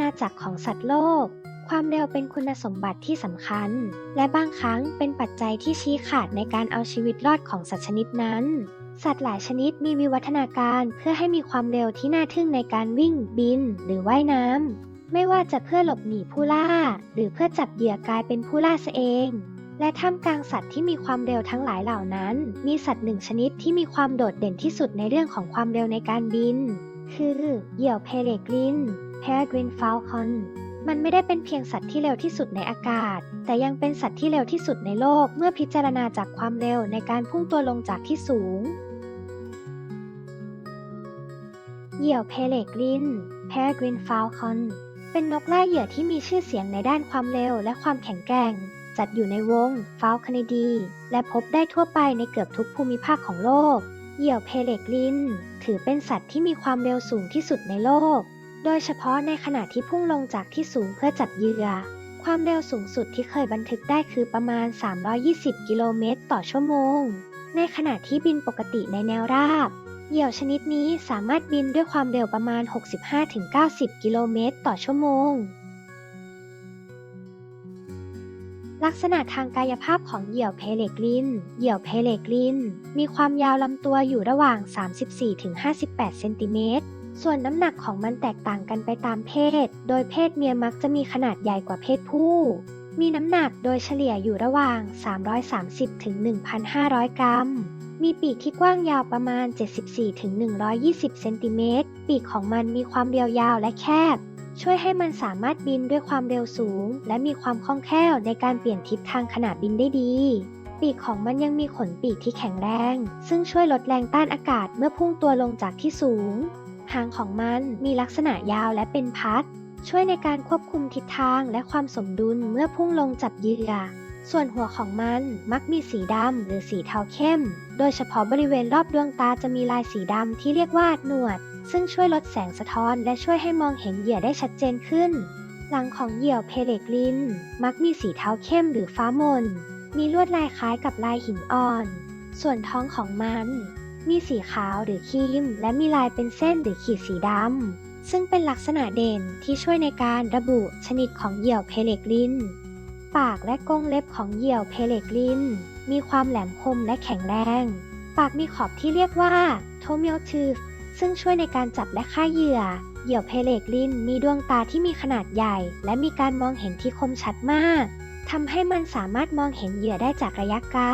ณาจักรของสัตว์โลก ความเร็วเป็นคุณสมบัติที่สำคัญ และบางครั้งเป็นปัจจัยที่ชี้ขาดในการเอาชีวิตรอดของสัตว์ชนิดนั้น สัตว์หลายชนิดมีวิวัฒนาการเพื่อให้มีความเร็วที่น่าทึ่งในการวิ่ง บิน หรือว่ายน้ำไม่ว่าจะเพื่อหลบหนีผู้ล่า หรือเพื่อจับเหยื่อกลายเป็นผู้ล่าซะเองและท่ามกลางสัตว์ที่มีความเร็วทั้งหลายเหล่านั้น มีสัตว์หนึ่งชนิดที่มีความโดดเด่นที่สุดในเรื่องของความเร็วในการบิน คือเหยี่ยวเพเลก ริน Peregrine Falcon มันไม่ได้เป็นเพียงสัตว์ที่เร็วที่สุดในอากาศ แต่ยังเป็นสัตว์ที่เร็วที่สุดในโลกเมื่อพิจารณาจากความเร็วในการพุ่งตัวลงจากที่สูง เหยี่ยวเพเลกริน Peregrine Falcon เป็นนกล่าเหยื่อที่มีชื่อเสียงในด้านความเร็วและความแข็งแกร่ง จัดอยู่ในวง Falconidae และพบได้ทั่วไปในเกือบทุกภูมิภาคของโลก เหยี่ยวเพเลกริน ถือเป็นสัตว์ที่มีความเร็วสูงที่สุดในโลก โดยเฉพาะในขณะที่พุ่งลงจากที่สูงเพื่อจับเหยื่อ ความเร็วสูงสุดที่เคยบันทึกได้คือประมาณ 320 กิโลเมตรต่อชั่วโมง ในขณะที่บินปกติในแนวราบ เหยี่ยวชนิดนี้สามารถบินด้วยความเร็วประมาณ 65-90 กิโลเมตรต่อชั่วโมง ลักษณะทางกายภาพของเหยี่ยวเพเลกริน เหยี่ยวเพเลกริน มีความยาวลำตัวอยู่ระหว่าง 34-58 เซนติเมตร ส่วนน้ำหนักของมันแตกต่างกันไปตามเพศ โดยเพศเมียมักจะมีขนาดใหญ่กว่าเพศผู้ มีน้ำหนักโดยเฉลี่ยอยู่ระหว่าง 330-1,500 กรัม มีปีกที่กว้างยาวประมาณ 74-120 เซนติเมตร ปีกของมันมีความเรียวยาวและแคบ ช่วยให้มันสามารถบินด้วยความเร็วสูง และมีความคล่องแคล่วในการเปลี่ยนทิศทางขณะบินได้ดีปีกของมันยังมีขนปีกที่แข็งแรง ซึ่งช่วยลดแรงต้านอากาศเมื่อพุ่งตัวลงจากที่สูง หางของมันมีลักษณะยาวและเป็นพัด ช่วยในการควบคุมทิศทางและความสมดุลเมื่อพุ่งลงจับเหยื่อ ส่วนหัวของมันมักมีสีดำหรือสีเทาเข้ม โดยเฉพาะบริเวณรอบดวงตาจะมีลายสีดำที่เรียกว่าหนวด ซึ่งช่วยลดแสงสะท้อนและช่วยให้มองเห็นเหยื่อได้ชัดเจนขึ้น หลังของเหยี่ยวเพเลกลิน มักมีสีเทาเข้มหรือฟ้ามน มีลวดลายคล้ายกับลายหินอ่อน ส่วนท้องของมัน มีสีขาวหรือครีม และมีลายเป็นเส้นหรือขีดสีดำ ซึ่งเป็นลักษณะเด่นที่ช่วยในการระบุชนิดของเหยี่ยวเพเลกลิน ปากและกรงเล็บของเหยี่ยวเพเลกลิน มีความแหลมคมและแข็งแรง ปากมีขอบที่เรียกว่าโทเมลทูฟซึ่งช่วยในการจับและฆ่าเหยื่อ เหยี่ยวเพเลกลินมีดวงตาที่มีขนาดใหญ่ และมีการมองเห็นที่คมชัดมากทำให้มันสามารถมองเห็นเหยื่อได้จากระยะไกล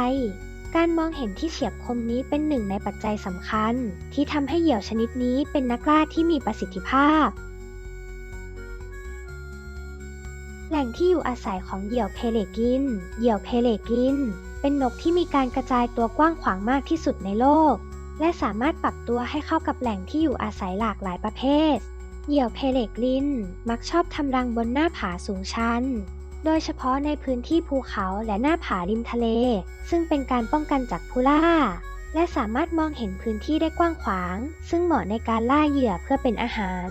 การมองเห็นที่เฉียบคมนี้เป็นหนึ่งในปัจจัยสำคัญ ที่ทำให้เหยี่ยวชนิดนี้เป็นนักล่าที่มีประสิทธิภาพ แหล่งที่อยู่อาศัยของเหยี่ยวเพเลกิน เหยี่ยวเพเลกิน เป็นนกที่มีการกระจายตัวกว้างขวางมากที่สุดในโลก และสามารถปรับตัวให้เข้ากับแหล่งที่อยู่อาศัยหลากหลายประเภท เหยี่ยวเพเลกลิน มักชอบทำรังบนหน้าผาสูงชัน โดยเฉพาะในพื้นที่ภูเขาและหน้าผาริมทะเล ซึ่งเป็นการป้องกันจากผู้ล่า และสามารถมองเห็นพื้นที่ได้กว้างขวาง ซึ่งเหมาะในการล่าเหยื่อเพื่อเป็นอาหาร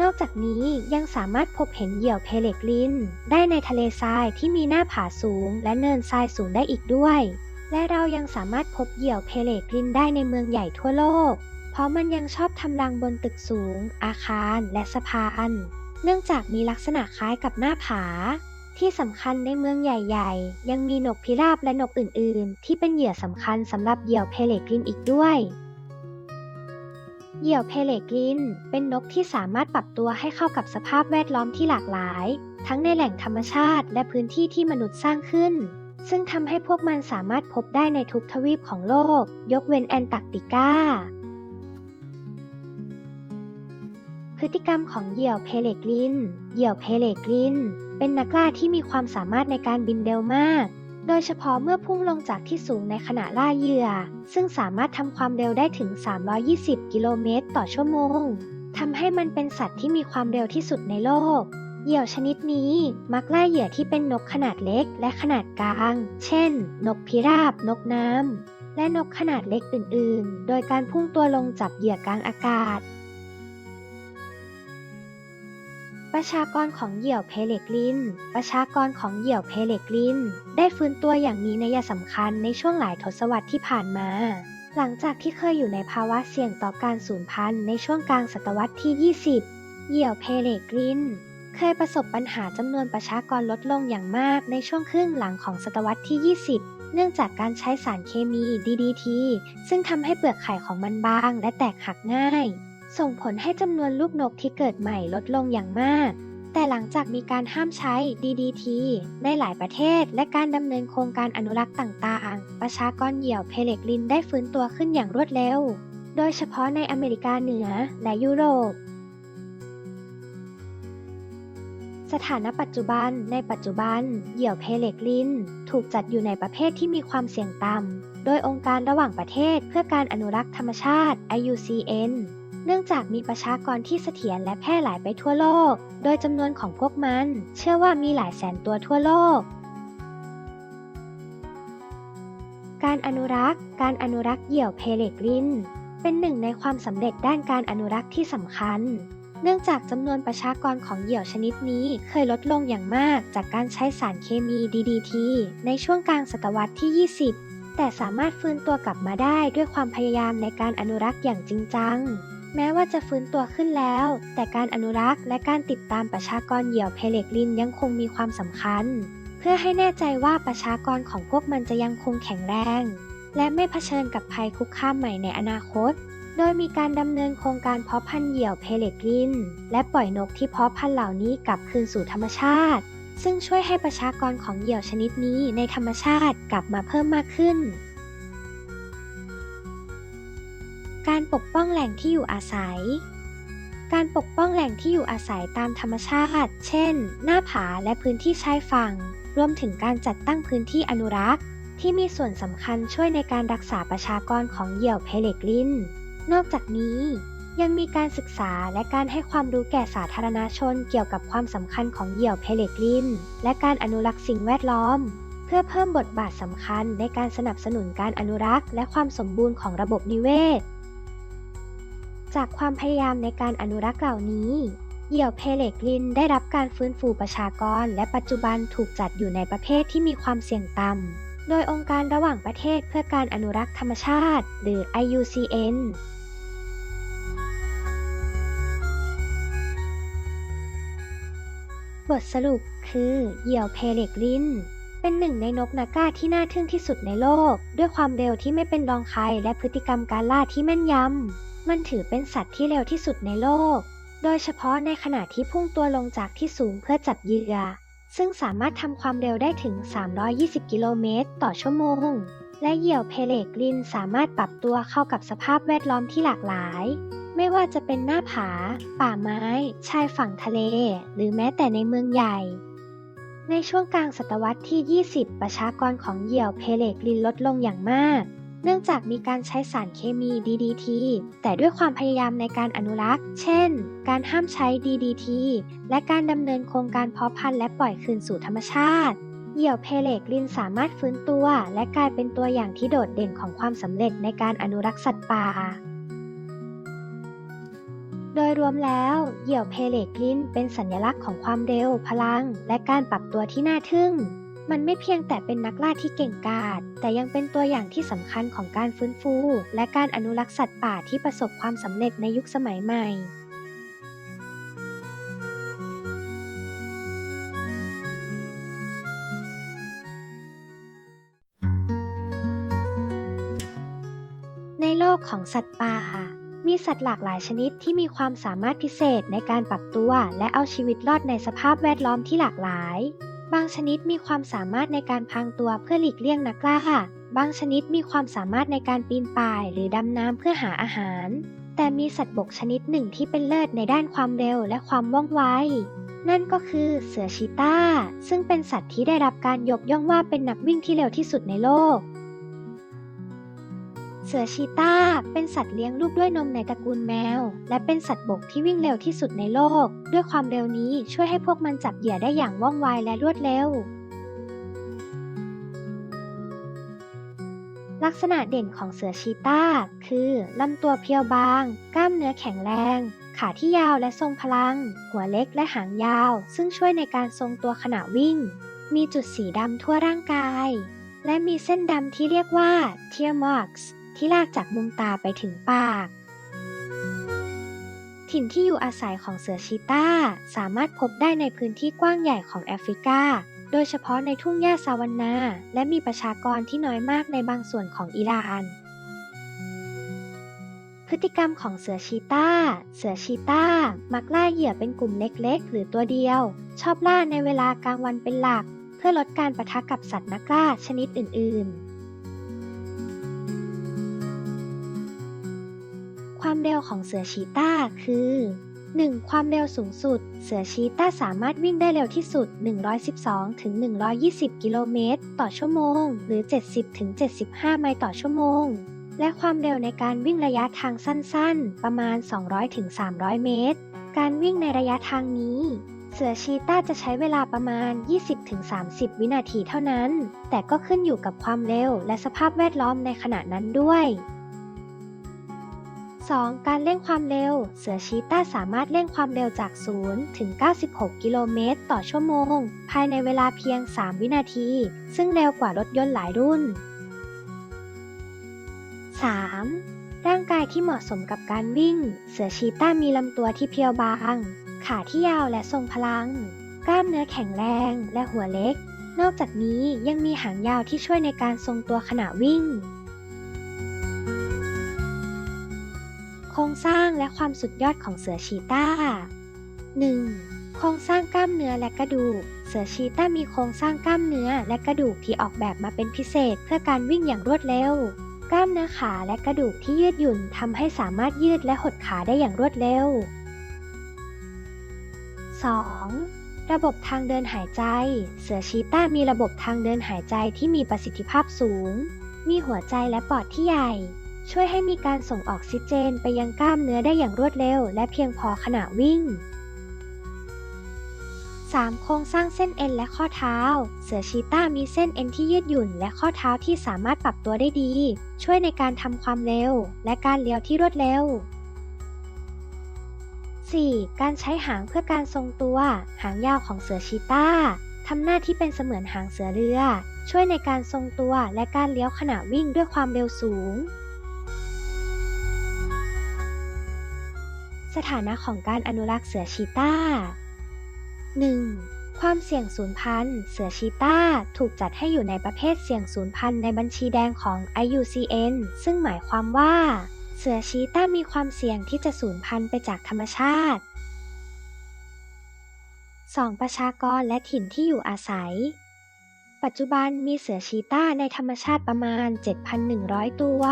นอกจากนี้ยังสามารถพบเห็นเหยี่ยวเพเลกลิน ได้ในทะเลทรายที่มีหน้าผาสูง และเนินทรายสูงได้อีกด้วย และเรายังสามารถพบเหยี่ยวเพเลกลินได้ในเมืองใหญ่ทั่วโลก เพราะมันยังชอบทำรังบนตึกสูง อาคาร และสะพาน เนื่องจากมีลักษณะคล้ายกับหน้าผา ที่สำคัญในเมืองใหญ่ๆ ยังมีนกพิราบและนกอื่นๆ ที่เป็นเหยื่อสำคัญสำหรับเหยี่ยวเพเลกลินอีกด้วย เหยี่ยวเพเลกลินเป็นนกที่สามารถปรับตัวให้เข้ากับสภาพแวดล้อมที่หลากหลาย ทั้งในแหล่งธรรมชาติและพื้นที่ที่มนุษย์สร้างขึ้น ซึ่งทำให้พวกมันสามารถพบได้ในทุกทวีปของโลก ยกเว้นแอนตาร์กติกาพฤติกรรมของเหยี่ยวเพเลกลิน เหยี่ยวเพเลกลิน เป็นนักล่าที่มีความสามารถในการบินเร็วมาก โดยเฉพาะเมื่อพุ่งลงจากที่สูงในขณะล่าเหยื่อ ซึ่งสามารถทำความเร็วได้ถึง 320 กิโลเมตรต่อชั่วโมงทำให้มันเป็นสัตว์ที่มีความเร็วที่สุดในโลก เหยี่ยวชนิดนี้มักล่าเหยื่อที่เป็นนกขนาดเล็กและขนาดกลาง เช่น นกพิราบ นกน้ำและนกขนาดเล็กอื่น ๆ โดยการพุ่งตัวลงจับเหยื่อกลางอากาศ ประชากรของเหยี่ยวเพเลกลิน ประชากรของเหยี่ยวเพเลกลิน ได้ฟื้นตัวอย่างมีนัยสำคัญในช่วงหลายทศวรรษที่ผ่านมา หลังจากที่เคยอยู่ในภาวะเสี่ยงต่อการสูญพันธุ์ในช่วงกลางศตวรรษที่ 20 เหยี่ยวเพเลกลิน เคยประสบปัญหาจำนวนประชากรลดลงอย่างมากในช่วงครึ่งหลังของศตวรรษที่ 20เนื่องจากการใช้สารเคมี DDT ซึ่งทำให้เปลือกไข่ของมันบางและแตกหักง่าย ส่งผลให้จำนวนลูกนกที่เกิดใหม่ลดลงอย่างมาก แต่หลังจากมีการห้ามใช้ DDT ในหลายประเทศ และการดำเนินโครงการอนุรักษ์ต่างๆ ประชากรเหยี่ยวเพเลกลินได้ฟื้นตัวขึ้นอย่างรวดเร็ว โดยเฉพาะในอเมริกาเหนือและยุโรปสถานะปัจจุบัน ในปัจจุบัน เหยี่ยวเพเลกลิน ถูกจัดอยู่ในประเภทที่มีความเสี่ยงต่ำ โดยองค์การระหว่างประเทศเพื่อการอนุรักษ์ธรรมชาติ IUCN เนื่องจากมีประชากรที่เสถียรและแพร่หลายไปทั่วโลก โดยจำนวนของพวกมัน เชื่อว่ามีหลายแสนตัวทั่วโลก การอนุรักษ์ การอนุรักษ์เหยี่ยวเพเลกลิน เป็นหนึ่งในความสำเร็จด้านการอนุรักษ์ที่สำคัญ เนื่องจากจำนวนประชากรของเหยี่ยวชนิดนี้เคยลดลงอย่างมากจากการใช้สารเคมี DDT ในช่วงกลางศตวรรษที่ 20แต่สามารถฟื้นตัวกลับมาได้ด้วยความพยายามในการอนุรักษ์อย่างจริงจัง แม้ว่าจะฟื้นตัวขึ้นแล้ว แต่การอนุรักษ์และการติดตามประชากรเหยี่ยวเพเลกลินยังคงมีความสำคัญ เพื่อให้แน่ใจว่าประชากรของพวกมันจะยังคงแข็งแรง และไม่เผชิญกับภัยคุกคามใหม่ในอนาคต โดยมีการดำเนินโครงการเพาะพันธุ์เหยี่ยวเพเลกลิน และปล่อยนกที่เพาะพันธุ์เหล่านี้กลับคืนสู่ธรรมชาติ ซึ่งช่วยให้ประชากรของเหยี่ยวชนิดนี้ในธรรมชาติกลับมาเพิ่มมากขึ้น การปกป้องแหล่งที่อยู่อาศัย การปกป้องแหล่งที่อยู่อาศัยตามธรรมชาติ เช่น หน้าผาและพื้นที่ชายฝั่ง รวมถึงการจัดตั้งพื้นที่อนุรักษ์ ที่มีส่วนสำคัญช่วยในการรักษาประชากรของเหยี่ยวเพเลกลิน นอกจากนี้ยังมีการศึกษาและการให้ความรู้แก่สาธารณชนเกี่ยวกับความสำคัญของเหยี่ยวเพเลกลิน และการอนุรักษ์สิ่งแวดล้อม เพื่อเพิ่มบทบาทสำคัญในการสนับสนุนการอนุรักษ์ และความสมบูรณ์ของระบบนิเวศ จากความพยายามในการอนุรักษ์เหล่านี้ เหยี่ยวเพเลกลินได้รับการฟื้นฟูประชากร และปัจจุบันถูกจัดอยู่ในประเภทที่มีความเสี่ยงต่ำ โดยองค์การระหว่างประเทศเพื่อการอนุรักษ์ธรรมชาติ หรือ IUCN บทสรุปคือเหยี่ยวเพเลกลินเป็นหนึ่งในนกนาก้าที่น่าทึ่งที่สุดในโลก ด้วยความเร็วที่ไม่เป็นรองใครและพฤติกรรมการล่าที่แม่นยำ มันถือเป็นสัตว์ที่เร็วที่สุดในโลก โดยเฉพาะในขณะที่พุ่งตัวลงจากที่สูงเพื่อจับเหยื่อ ซึ่งสามารถทำความเร็วได้ถึง 320 กิโลเมตรต่อชั่วโมง และเหยี่ยวเพเลกลินสามารถปรับตัวเข้ากับสภาพแวดล้อมที่หลากหลาย ไม่ว่าจะเป็นหน้าผา ป่าไม้ ชายฝั่งทะเล หรือแม้แต่ในเมืองใหญ่ในช่วงกลางศตวรรษที่ 20 ประชากรของเหยี่ยวเพเลกลินลดลงอย่างมาก เนื่องจากมีการใช้สารเคมี DDT แต่ด้วยความพยายามในการอนุรักษ์ เช่น การห้ามใช้ DDT และการดำเนินโครงการเพาะพันธุ์และปล่อยคืนสู่ธรรมชาติ เหยี่ยวเพเลกลินสามารถฟื้นตัว และกลายเป็นตัวอย่างที่โดดเด่นของความสำเร็จในการอนุรักษ์สัตว์ป่าโดยรวมแล้ว เหยี่ยวเพเลกลินเป็นสัญลักษณ์ของความเร็ว พลัง และการปรับตัวที่น่าทึ่ง มันไม่เพียงแต่เป็นนักล่าที่เก่งกาจ แต่ยังเป็นตัวอย่างที่สำคัญของการฟื้นฟู และการอนุรักษ์สัตว์ป่าที่ประสบความสำเร็จในยุคสมัยใหม่ในโลกของสัตว์ป่า มีสัตว์หลากหลายชนิดที่มีความสามารถพิเศษในการปรับตัว และเอาชีวิตรอดในสภาพแวดล้อมที่หลากหลาย บางชนิดมีความสามารถในการพรางตัวเพื่อหลีกเลี่ยงนักล่าค่ะ บางชนิดมีความสามารถในการปีนป่ายหรือดำน้ำเพื่อหาอาหาร แต่มีสัตว์บกชนิดหนึ่งที่เป็นเลิศในด้านความเร็วและความว่องไว นั่นก็คือเสือชีตาซึ่งเป็นสัตว์ที่ได้รับการยกย่องว่าเป็นนักวิ่งที่เร็วที่สุดในโลก เสือชีตาเป็นสัตว์เลี้ยงลูกด้วยนมในตระกูลแมว และเป็นสัตว์บกที่วิ่งเร็วที่สุดในโลก ด้วยความเร็วนี้ช่วยให้พวกมันจับเหยื่อได้อย่างว่องไวและรวดเร็ว ลักษณะเด่นของเสือชีตาคือลำตัวเพียวบาง กล้ามเนื้อแข็งแรง ขาที่ยาวและทรงพลัง หัวเล็กและหางยาว ซึ่งช่วยในการทรงตัวขณะวิ่ง มีจุดสีดำทั่วร่างกายและมีเส้นดำที่เรียกว่า tear marks ที่ลากจากมุมตาไปถึงปาก ถิ่นที่อยู่อาศัยของเสือชีตาสามารถพบได้ในพื้นที่กว้างใหญ่ของแอฟริกา โดยเฉพาะในทุ่งหญ้าซาวันนา และมีประชากรที่น้อยมากในบางส่วนของอิหร่านพฤติกรรมของเสือชีตาเสือชีตามักล่าเหยื่อเป็นกลุ่มเล็กๆ หรือตัวเดียว ชอบล่าในเวลากลางวันเป็นหลัก เพื่อลดการปะทะกับสัตว์นักล่าชนิดอื่น ๆ ความเร็วของเสือชีต้าคือ 1. ความเร็วสูงสุด เสือชีต้าสามารถวิ่งได้เร็วที่สุด 112-120 กิโลเมตรต่อชั่วโมง หรือ 70-75 ไมล์ต่อชั่วโมง และความเร็วในการวิ่งระยะทางสั้นๆ ประมาณ 200-300 เมตร การวิ่งในระยะทางนี้ เสือชีต้าจะใช้เวลาประมาณ 20-30 วินาทีเท่านั้น แต่ก็ขึ้นอยู่กับความเร็วและสภาพแวดล้อมในขณะนั้นด้วย 2. การเร่งความเร็ว เสือชีต้าสามารถเร่งความเร็วจาก 0 ถึง 96 กิโลเมตรต่อชั่วโมง ภายในเวลาเพียง 3 วินาที ซึ่งเร็วกว่ารถยนต์หลายรุ่น 3. ร่างกายที่เหมาะสมกับการวิ่ง เสือชีต้ามีลำตัวที่เพียวบาง ขาที่ยาวและทรงพลัง กล้ามเนื้อแข็งแรงและหัวเล็ก นอกจากนี้ยังมีหางยาวที่ช่วยในการทรงตัวขณะวิ่ง ครงสร้างและความสุดยอดของเสือชีตา 1. โครงสร้างกล้ามเนื้อและกระดูก เสือชีตามีโครงสร้างกล้ามเนื้อและกระดูกที่ออกแบบมาเป็นพิเศษเพื่อการวิ่งอย่างรวดเร็ว กล้ามเนื้อขาและกระดูกที่ยืดหยุ่นทำให้สามารถยืดและหดขาได้อย่างรวดเร็ว 2. ระบบทางเดินหายใจ เสือชีตามีระบบทางเดินหายใจที่มีประสิทธิภาพสูง มีหัวใจและปอดที่ใหญ่ ช่วยให้มีการส่งออกซิเจนไปยังกล้ามเนื้อได้อย่างรวดเร็ว และเพียงพอขณะวิ่ง 3. โครงสร้างเส้นเอ็นและข้อเท้า เสือชีต้ามีเส้นเอ็นที่ยืดหยุ่น และข้อเท้าที่สามารถปรับตัวได้ดี ช่วยในการทำความเร็ว และการเลี้ยวที่รวดเร็ว 4. การใช้หางเพื่อการทรงตัว หางยาวของเสือชีต้าทำหน้าที่เป็นเสมือนหางเสือเรือ ช่วยในการทรงตัวและการเลี้ยวขณะวิ่งด้วยความเร็วสูง สถานะของการอนุรักษ์เสือชีตา 1. ความเสี่ยงสูญพันธุ์ เสือชีตาถูกจัดให้อยู่ในประเภทเสี่ยงสูญพันธุ์ในบัญชีแดงของ IUCN ซึ่งหมายความว่า เสือชีตามีความเสี่ยงที่จะสูญพันธุ์ไปจากธรรมชาติ 2. ประชากรและถิ่นที่อยู่อาศัย ปัจจุบันมีเสือชีตาในธรรมชาติประมาณ 7,100 ตัว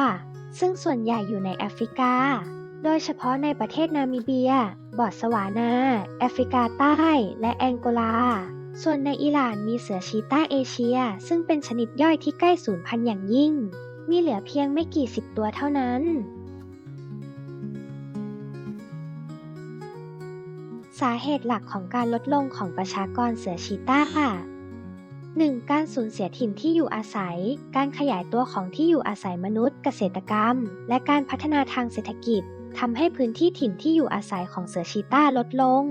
ซึ่งส่วนใหญ่อยู่ในแอฟริกา โดยเฉพาะในประเทศนามิเบีย บอตสวานา แอฟริกาใต้ และแองโกลา ส่วนในอิหร่านมีเสือชีต้าเอเชีย ซึ่งเป็นชนิดย่อยที่ใกล้สูญพันธุ์อย่างยิ่ง มีเหลือเพียงไม่กี่สิบตัวเท่านั้น สาเหตุหลักของการลดลงของประชากรเสือชีต้า 1. การสูญเสียถิ่นที่อยู่อาศัย การขยายตัวของที่อยู่อาศัยมนุษย์ เกษตรกรรม และการพัฒนาทางเศรษฐกิจ ทำให้พื้นที่ถิ่นที่อยู่อาศัยของเสือชีต้าลดลง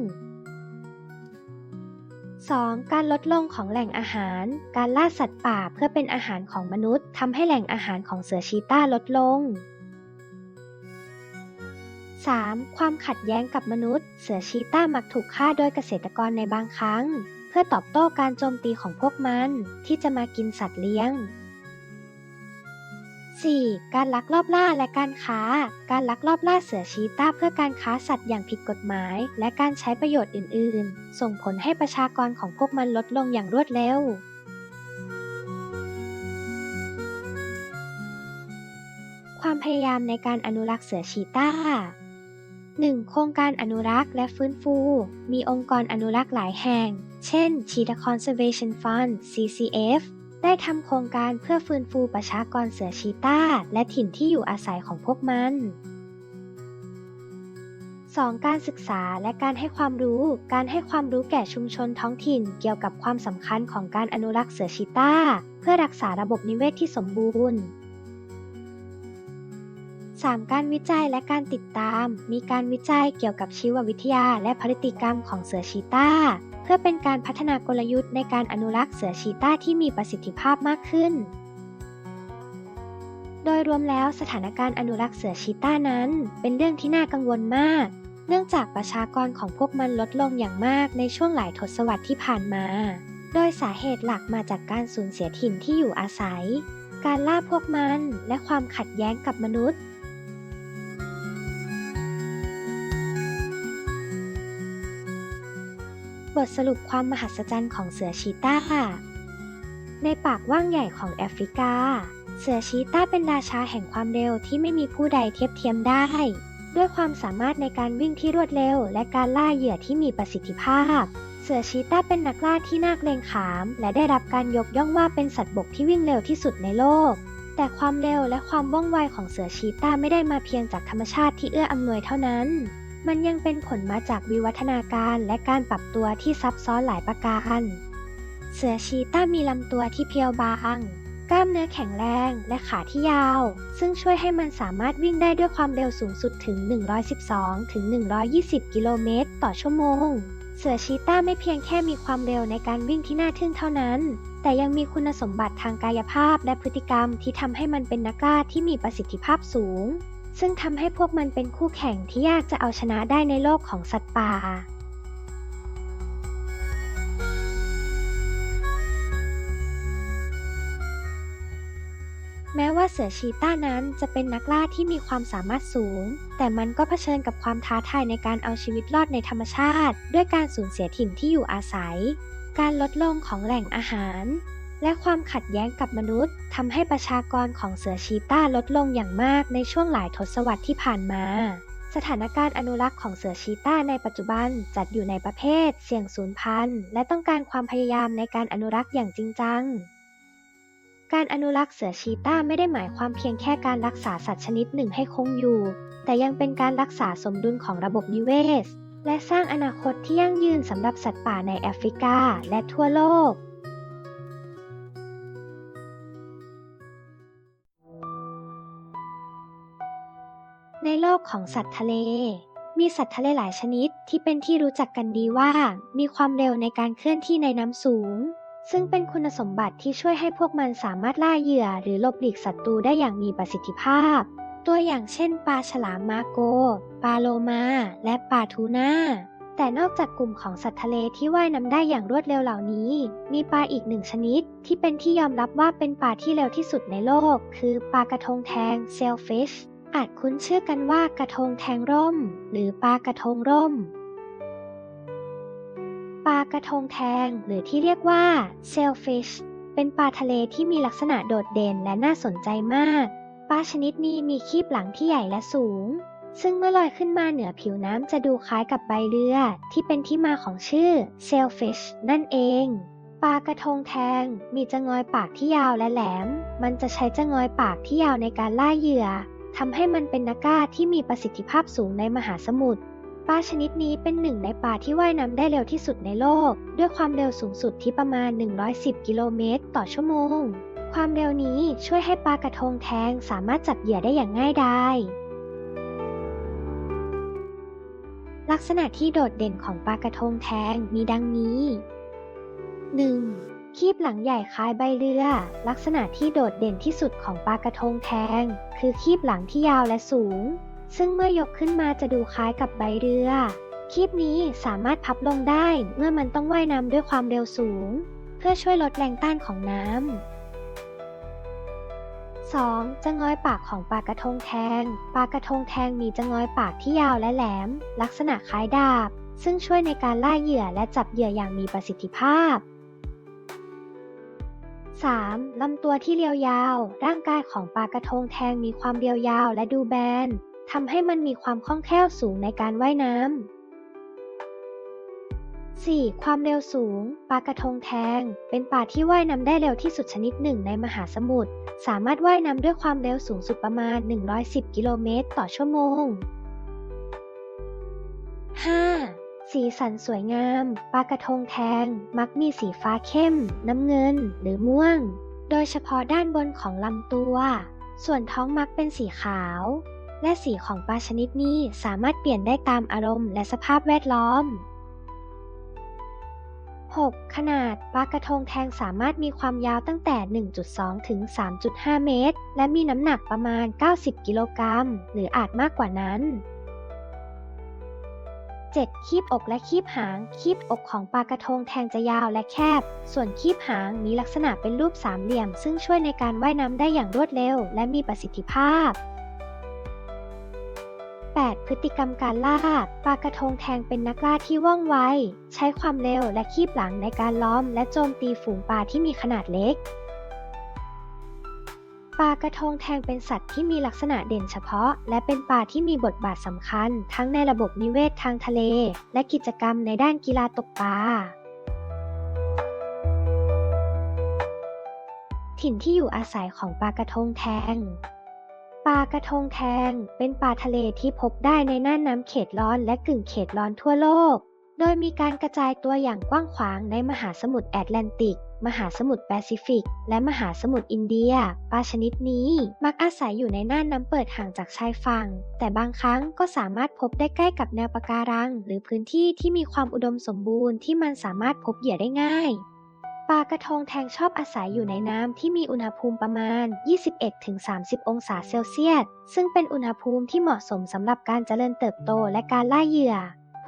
2. การลดลงของแหล่งอาหาร การล่าสัตว์ป่าเพื่อเป็นอาหารของมนุษย์ทำให้แหล่งอาหารของเสือชีต้าลดลง 3. ความขัดแย้งกับมนุษย์ เสือชีต้ามักถูกฆ่าโดยเกษตรกรในบางครั้ง เพื่อตอบโต้การโจมตีของพวกมันที่จะมากินสัตว์เลี้ยง 4. การลักลอบล่าและการค้า การลักลอบล่าเสือชีต้าเพื่อการค้าสัตว์อย่างผิดกฎหมาย และการใช้ประโยชน์อื่น ๆ ส่งผลให้ประชากรของพวกมันลดลงอย่างรวดเร็ว ความพยายามในการอนุรักษ์เสือชีต้า 1. โครงการอนุรักษ์และฟื้นฟู มีองค์กรอนุรักษ์หลายแห่ง เช่น Cheetah Conservation Fund CCF ได้ทำโครงการเพื่อฟื้นฟูประชากรเสือชีตาและถิ่นที่อยู่อาศัยของพวกมัน 2. การศึกษาและการให้ความรู้ การให้ความรู้แก่ชุมชนท้องถิ่นเกี่ยวกับความสำคัญของการอนุรักษ์เสือชีตาเพื่อรักษาระบบนิเวศที่สมบูรณ์ 3. การวิจัยและการติดตาม มีการวิจัยเกี่ยวกับชีววิทยาและพฤติกรรมของเสือชีตาเพื่อเป็นการพัฒนากลยุทธ์ในการอนุรักษ์เสือชีตาที่มีประสิทธิภาพมากขึ้น โดยรวมแล้วสถานการณ์อนุรักษ์เสือชีตานั้น เป็นเรื่องที่น่ากังวลมาก เนื่องจากประชากรของพวกมันลดลงอย่างมากในช่วงหลายทศวรรษที่ผ่านมา โดยสาเหตุหลักมาจากการสูญเสียถิ่นที่อยู่อาศัย การล่าพวกมันและความขัดแย้งกับมนุษย์ บทสรุปความมหัศจรรย์ของเสือชีตาในปากว่างใหญ่ของแอฟริกา เสือชีตาเป็นราชาแห่งความเร็วที่ไม่มีผู้ใดเทียบเทียมได้ ด้วยความสามารถในการวิ่งที่รวดเร็ว และการล่าเหยื่อที่มีประสิทธิภาพ เสือชีตาเป็นนักล่าที่น่าเกรงขาม และได้รับการยกย่องว่าเป็นสัตว์บกที่วิ่งเร็วที่สุดในโลก แต่ความเร็วและความว่องไวของเสือชีตาไม่ได้มาเพียงจากธรรมชาติที่เอื้ออำนวยเท่านั้น มันยังเป็นผลมาจากวิวัฒนาการและการปรับตัวที่ซับซ้อนหลายประการ เสือชีต้ามีลำตัวที่เพียวบาง กล้ามเนื้อแข็งแรงและขาที่ยาว ซึ่งช่วยให้มันสามารถวิ่งได้ด้วยความเร็วสูงสุดถึง 112 ถึง 120 กิโลเมตรต่อชั่วโมง เสือชีต้าไม่เพียงแค่มีความเร็วในการวิ่งที่น่าทึ่งเท่านั้น แต่ยังมีคุณสมบัติทางกายภาพและพฤติกรรมที่ทำให้มันเป็นนักล่าที่มีประสิทธิภาพสูง ซึ่งทำให้พวกมันเป็นคู่แข่งที่ยากจะเอาชนะได้ในโลกของสัตว์ป่า แม้ว่าเสือชีต้านั้นจะเป็นนักล่าที่มีความสามารถสูง แต่มันก็เผชิญกับความท้าทายในการเอาชีวิตรอดในธรรมชาติ ด้วยการสูญเสียถิ่นที่อยู่อาศัย การลดลงของแหล่งอาหาร และความขัดแย้งกับมนุษย์ทำให้ประชากรของเสือชีต้าลดลงอย่างมากในช่วงหลายทศวรรษที่ผ่านมา สถานการณ์อนุรักษ์ของเสือชีต้าในปัจจุบันจัดอยู่ในประเภท เสี่ยงสูญพันธุ์และต้องการความพยายามในการอนุรักษ์อย่างจริงจังการอนุรักษ์เสือชีต้าไม่ได้หมายความเพียงแค่การรักษาสัตว์ชนิดหนึ่งให้คงอยู่ แต่ยังเป็นการรักษาสมดุลของระบบนิเวศ และสร้างอนาคตที่ยั่งยืนสำหรับสัตว์ป่าในแอฟริกาและทั่วโลก ในโลกของสัตว์ทะเล มีสัตว์ทะเลหลายชนิดที่เป็นที่รู้จักกันดีว่า มีความเร็วในการเคลื่อนที่ในน้ำสูง ซึ่งเป็นคุณสมบัติที่ช่วยให้พวกมันสามารถล่าเหยื่อหรือหลบหลีกศัตรูได้อย่างมีประสิทธิภาพ ตัวอย่างเช่น ปลาฉลามมาโก ปลาโลมา และปลาทูน่าแต่นอกจากกลุ่มของสัตว์ทะเลที่ว่ายน้ำได้อย่างรวดเร็วเหล่านี้ มีปลาอีกหนึ่งชนิด ที่เป็นที่ยอมรับว่าเป็นปลาที่เร็วที่สุดในโลก คือปลากระทงแทง sailfish อาจคุ้นชื่อกันว่ากระทงแทงร่ม หรือปลากระทงร่ม ปลากระทงแทงหรือที่เรียกว่า sailfish เป็นปลาทะเลที่มีลักษณะโดดเด่นและน่าสนใจมาก ปลาชนิดนี้มีคีบหลังที่ใหญ่และสูง ซึ่งเมื่อลอยขึ้นมาเหนือผิวน้ำจะดูคล้ายกับใบเรือ ที่เป็นที่มาของชื่อ sailfish นั่นเองปลากระทงแทงมีจะงอยปากที่ยาวและแหลม มันจะใช้จะงอยปากที่ยาวในการล่าเหยื่อ ทำให้มันเป็นนักาที่มีประสิทธิภาพสูงในมหาสมุทรปลาชนิดนี้เป็นหนึ่งในปลาที่ว่ายน้ำได้เร็วที่สุดในโลก ด้วยความเร็วสูงสุดที่ประมาณ 110 กิโลเมตร ต่อชั่วโมง ความเร็วนี้ช่วยให้ปลากระทงแทงสามารถจับเหยื่อได้อย่างง่ายดายลักษณะที่โดดเด่นของปลากระทงแทงมีดังนี้ 1. คีบหลังใหญ่คล้ายใบเรือ ลักษณะที่โดดเด่นที่สุดของปลากระทงแทง คือคีบหลังที่ยาวและสูง ซึ่งเมื่อยกขึ้นมาจะดูคล้ายกับใบเรือ คีบนี้สามารถพับลงได้เมื่อมันต้องว่ายน้ำด้วยความเร็วสูง เพื่อช่วยลดแรงต้านของน้ำ 2. จะงอยปากของปลากระทงแทง ปลากระทงแทงมีจะงอยปากที่ยาวและแหลม ลักษณะคล้ายดาบ ซึ่งช่วยในการล่าเหยื่อและจับเหยื่ออย่างมีประสิทธิภาพ 3. ลำตัวที่เรียวยาว ร่างกายของปลากระทงแทงมีความเรียวยาวและดูแบนทำให้มันมีความคล่องแคล่วสูงในการว่ายน้ำ 4. ความเร็วสูง ปลากระทงแทง เป็นปลาที่ว่ายน้ำได้เร็วที่สุดชนิดหนึ่งในมหาสมุทร สามารถว่ายน้ำด้วยความเร็วสูงสุดประมาณ 110 กิโลเมตรต่อชั่วโมง 5. สีสันสวยงาม ปลากระทงแทง มักมีสีฟ้าเข้ม น้ำเงิน หรือม่วง โดยเฉพาะด้านบนของลำตัว ส่วนท้องมักเป็นสีขาว และสีของปลาชนิดนี้สามารถเปลี่ยนได้ตามอารมณ์และสภาพแวดล้อม 6. ขนาดปลากระทงแทงสามารถมีความยาวตั้งแต่ 1.2 ถึง 3.5 เมตร และมีน้ำหนักประมาณ 90 กิโลกรัม หรืออาจมากกว่านั้น 7. คีบอกและคีบหาง คีบอกของปลากระทงแทงจะยาวและแคบ ส่วนคีบหางมีลักษณะเป็นรูปสามเหลี่ยม ซึ่งช่วยในการว่ายน้ำได้อย่างรวดเร็ว และมีประสิทธิภาพ 8. พฤติกรรมการล่า ปลากระทงแทงเป็นนักล่าที่ว่องไว ใช้ความเร็วและคีบหลังในการล้อม และโจมตีฝูงปลาที่มีขนาดเล็ก ปลากระทงแทงเป็นสัตว์ที่มีลักษณะเด่นเฉพาะ และเป็นปลาที่มีบทบาทสำคัญ ทั้งในระบบนิเวศทางทะเล และกิจกรรมในด้านกีฬาตกปลาถิ่นที่อยู่อาศัยของปลากระทงแทงปลากระทงแทงเป็นปลาทะเลที่พบได้ในน่านน้ำเขตร้อนและกึ่งเขตร้อนทั่วโลก โดยมีการกระจายตัวอย่างกว้างขวางในมหาสมุทรแอตแลนติก มหาสมุทรแปซิฟิก และมหาสมุทรอินเดีย ปลาชนิดนี้มักอาศัยอยู่ในน่านน้ำเปิดห่างจากชายฝั่ง แต่บางครั้งก็สามารถพบได้ใกล้กับแนวปะการัง หรือพื้นที่ที่มีความอุดมสมบูรณ์ที่มันสามารถพบเหยื่อได้ง่ายปลากระทงแทงชอบอาศัยอยู่ในน้ำที่มีอุณหภูมิประมาณ 21-30 องศาเซลเซียส ซึ่งเป็นอุณหภูมิที่เหมาะสมสำหรับการเจริญเติบโตและการล่าเหยื่อ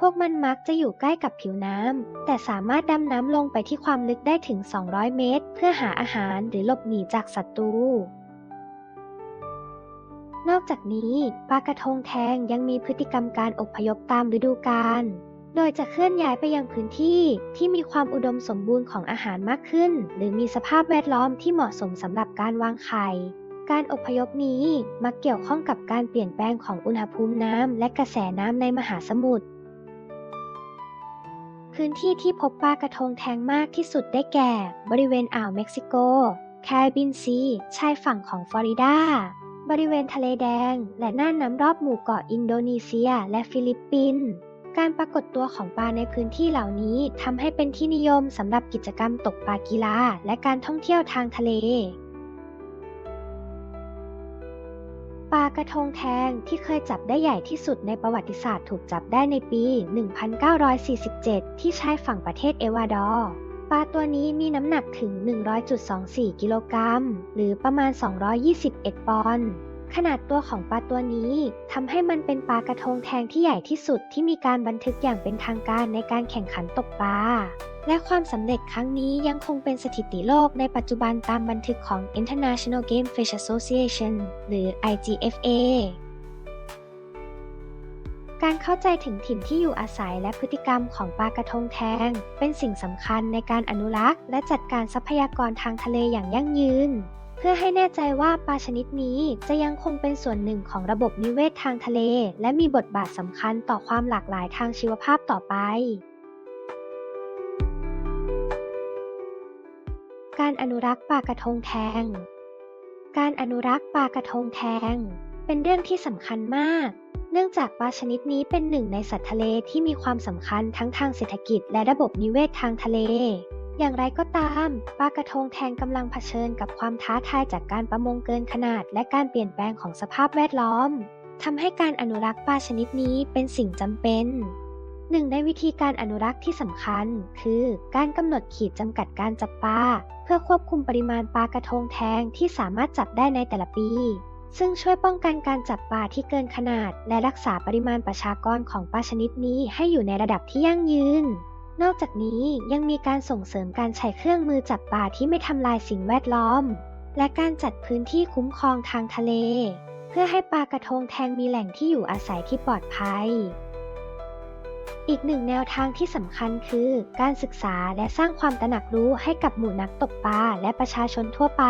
พวกมันมักจะอยู่ใกล้กับผิวน้ำ แต่สามารถดำน้ำลงไปที่ความลึกได้ถึง 200 เมตร เพื่อหาอาหารหรือหลบหนีจากศัตรู นอกจากนี้ปลากระทงแทงยังมีพฤติกรรมการอพยพตามฤดูกาล โดยจะเคลื่อนย้ายไปยังพื้นที่ที่มีความอุดมสมบูรณ์ของอาหารมากขึ้น หรือมีสภาพแวดล้อมที่เหมาะสมสำหรับการวางไข่การอพยพนี้มักเกี่ยวข้องกับการเปลี่ยนแปลงของอุณหภูมิน้ำและกระแสน้ำในมหาสมุทร พื้นที่ที่พบปลากระทงแทงมากที่สุดได้แก่ บริเวณอ่าวเม็กซิโก แคริบบีนซี ชายฝั่งของฟลอริดา บริเวณทะเลแดง และน่านน้ำรอบหมู่เกาะอินโดนีเซีย และฟิลิปปินส์การปรากฏตัวของปลาในพื้นที่เหล่านี้ทำให้เป็นที่นิยมสำหรับกิจกรรมตกปลากีฬาและการท่องเที่ยวทางทะเล ลากระทงแทงที่เคยจับได้ใหญ่ที่สุดในประวัติศาสตร์ถูกจับได้ในปี 1947 ที่ชายฝั่งประเทศเอวาดอร์ปลาตัวนี้มีน้ำหนักถึง 100.24 กิโลกรัม หรือประมาณ 221 ปอนด์ ขนาดตัวของปลาตัวนี้ทำให้มันเป็นปลากระทงแทงที่ใหญ่ที่สุดที่มีการบันทึกอย่างเป็นทางการในการแข่งขันตกปลา และความสำเร็จครั้งนี้ยังคงเป็นสถิติโลกในปัจจุบันตามบันทึกของ International Game Fish Association หรือ IGFA การเข้าใจถึงถิ่นที่อยู่อาศัยและพฤติกรรมของปลากระทงแทง เป็นสิ่งสำคัญในการอนุรักษ์ และจัดการทรัพยากรทางทะเลอย่างยั่งยืน เพื่อให้แน่ใจว่าปลาชนิดนี้จะยังคงเป็นส่วนหนึ่งของระบบนิเวศทางทะเล และมีบทบาทสำคัญต่อความหลากหลายทางชีวภาพต่อไป การอนุรักษ์ปลากระทงแทง การอนุรักษ์ปลากระทงแทง เป็นเรื่องที่สำคัญมาก เนื่องจากปลาชนิดนี้เป็นหนึ่งในสัตว์ทะเลที่มีความสำคัญทั้งทางเศรษฐกิจและระบบนิเวศทางทะเล อย่างไรก็ตามปลากระทงแทงกำลังเผชิญกับความท้าทายจากการประมงเกินขนาด และการเปลี่ยนแปลงของสภาพแวดล้อมทำให้การอนุรักษ์ปลาชนิดนี้เป็นสิ่งจำเป็น หนึ่งในวิธีการอนุรักษ์ที่สำคัญ คือการกำหนดขีดจำกัดการจับปลาเพื่อควบคุมปริมาณปลากระทงแทงที่สามารถจับได้ในแต่ละปี ซึ่งช่วยป้องกันการจับปลาที่เกินขนาด และรักษาปริมาณประชากรของปลาชนิดนี้ให้อยู่ในระดับที่ยั่งยืน นอกจากนี้ยังมีการส่งเสริมการใช้เครื่องมือจับปลาที่ไม่ทำลายสิ่งแวดล้อม และการจัดพื้นที่คุ้มครองทางทะเล เพื่อให้ปลากระทงแทงมีแหล่งที่อยู่อาศัยที่ปลอดภัย อีกหนึ่งแนวทางที่สำคัญคือการศึกษาและสร้างความตระหนักรู้ให้กับหมู่นักตกปลาและประชาชนทั่วไป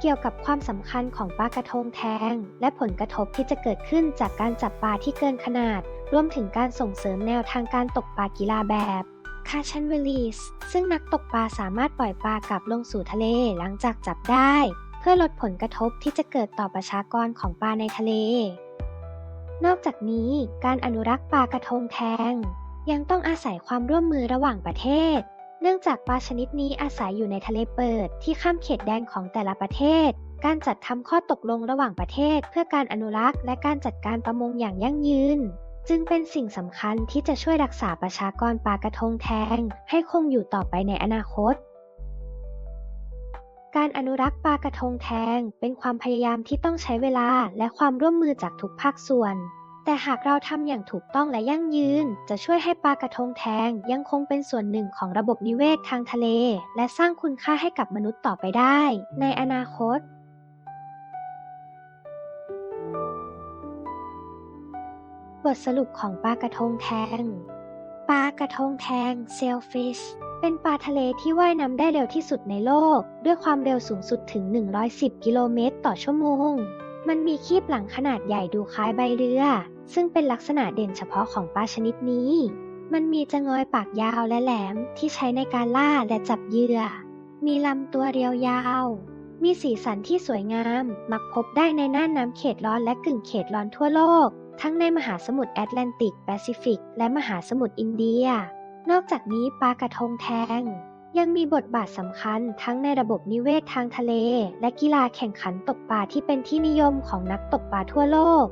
เกี่ยวกับความสำคัญของปลากระทงแทง และผลกระทบที่จะเกิดขึ้นจากการจับปลาที่เกินขนาด รวมถึงการส่งเสริมแนวทางการตกปลากีฬาแบบคาชันเวลีสซึ่งนักตกปลาสามารถปล่อยปลากลับลงสู่ทะเลหลังจากจับได้ เพื่อลดผลกระทบที่จะเกิดต่อประชากรของปลาในทะเล นอกจากนี้การอนุรักษ์ปลากระทงแทง ยังต้องอาศัยความร่วมมือระหว่างประเทศ เนื่องจากปลาชนิดนี้อาศัยอยู่ในทะเลเปิดที่ข้ามเขตแดนของแต่ละประเทศ การจัดทำข้อตกลงระหว่างประเทศ เพื่อการอนุรักษ์และการจัดการประมงอย่างยั่งยืน จึงเป็นสิ่งสำคัญที่จะช่วยรักษาประชากรปลากระทงแทง ให้คงอยู่ต่อไปในอนาคต การอนุรักษ์ปลากระทงแทง เป็นความพยายามที่ต้องใช้เวลาและความร่วมมือจากทุกภาคส่วน แต่หากเราทำอย่างถูกต้องและยั่งยืน จะช่วยให้ปลากระทงแทงยังคงเป็นส่วนหนึ่งของระบบนิเวศทางทะเล และสร้างคุณค่าให้กับมนุษย์ต่อไปได้ ในอนาคตบทสรุปของปลากระทงแทง ปลากระทงแทง sailfish เป็นปลาทะเลที่ว่ายน้ำได้เร็วที่สุดในโลก ด้วยความเร็วสูงสุดถึง 110 กิโลเมตรต่อชั่วโมง มันมีครีบหลังขนาดใหญ่ดูคล้ายใบเรือ ซึ่งเป็นลักษณะเด่นเฉพาะของปลาชนิดนี้ มันมีจงอยปากยาวและแหลมที่ใช้ในการล่าและจับเหยื่อ มีลำตัวเรียวยาว มีสีสันที่สวยงาม มักพบได้ในน่านน้ำเขตร้อนและกึ่งเขตร้อนทั่วโลก ทั้งในมหาสมุทรแอตแลนติก แปซิฟิก และมหาสมุทรอินเดีย นอกจากนี้ปลากระทงแทง ยังมีบทบาทสำคัญทั้งในระบบนิเวศทางทะเล และกีฬาแข่งขันตกปลาที่เป็นที่นิยมของนักตกปลาทั่วโลก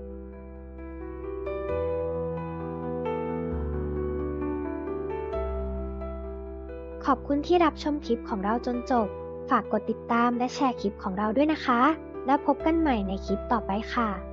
ขอบคุณที่รับชมคลิปของเราจนจบ ฝากกดติดตามและแชร์คลิปของเราด้วยนะคะ แล้วพบกันใหม่ในคลิปต่อไปค่ะ